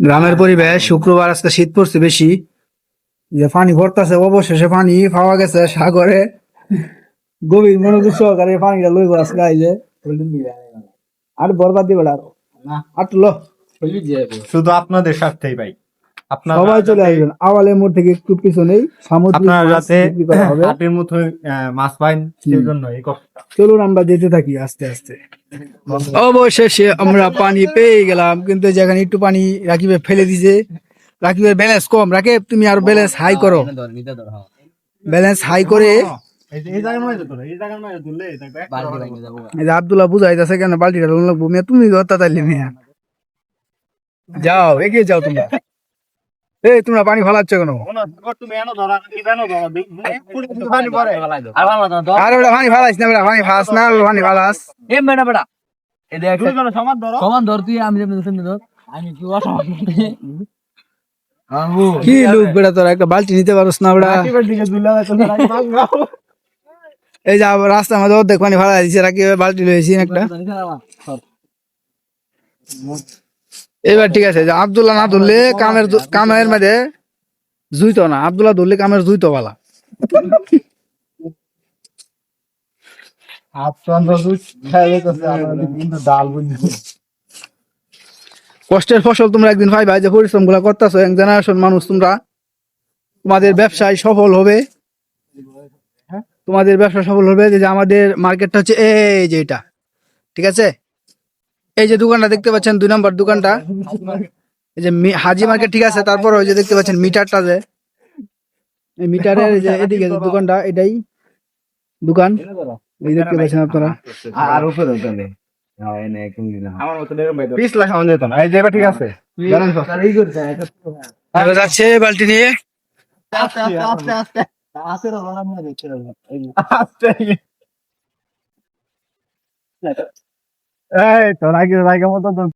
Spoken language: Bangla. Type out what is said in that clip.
গ্রামের পরিবেশ শুক্রবার আজকে শীত পড়ছে বেশি। যে পানি ভরতেছে অবশেষে পানি পাওয়া গেছে সাগরে। গভীর মনোযোগ সহকারে পানিটা লই বাস গাই যে। আর বরবাদ দিবে আর। আর লো শুধু আপনাদের স্বার্থেই ভাই। আপনারা সবাই চলে আসবেন। আওয়ালের মোড় থেকে একটু পিছনেই সামুদ্রিক আপনারা হবে। হাটের মতো মাছ পাইন এই চলুন আমরা যেতে থাকি আস্তে আস্তে। অবশেষে আমরা পানি পেয়ে গেলাম কিন্তু যেখানে একটু পানি রাকিবে ফেলে দিছে রাকিবের ব্যালেন্স কম। রাকিব তুমি আর ব্যালেন্স হাই করো। ব্যালেন্স হাই করে আব্দুল্লাহ বুঝাইতেছে কেন বালতিটা লোন লাগবো। তুমি ধরতা তাইলে মিয়া। যাও এগিয়ে যাও তোমরা। এই তোমরা পানি ফালাচ্ছ কেন? ফুল পানি পড়ে। আর ওটা পানি ফালাইস না পানি না পানি ফালাস। কি লোক বেটা তোরা একটা বালতি নিতে পারোস না বেটা। এই যে রাস্তার মধ্যে অর্ধেক পানি ফালাই দিছে রাকিব বালতি লয়েছি একটা। এবার ঠিক আছে যে আব্দুল্লাহ না ধরলে কামের কামের মধ্যে জুইতো না আব্দুল্লাহ ধরলে কামের জুইতো বালা। কষ্টের ফসল তোমরা একদিন পাইবা যে পরিশ্রমগুলা করতেছো এক জেনারেশন মানুষ তোমরা তোমাদের ব্যবসায় সফল হবে। তোমাদের ব্যবসা সফল হবে যে আমাদের মার্কেটটা হচ্ছে এই যে এটা। ঠিক আছে? এই যে দোকানটা দেখতে পাচ্ছেন দুই নম্বর দোকানটা। এই যে মি- হাজি মার্কেট ঠিক আছে তারপর ওই যে দেখতে পাচ্ছেন মিটারটা যে। এই মিটারের যে এদিকে যে দোকানটা এটাই দোকান। এই দেখতে পাচ্ছেন আপনারা। আর উপরে হ্যাঁ এনে একদম দিলাম আমার মতো এরকম বেঁধে। পিস লাগানো যেত না। এই যে ঠিক আছে। এবার যাচ্ছে বালতি নিয়ে। আস্তে। এই তো রাগি রাগে মতো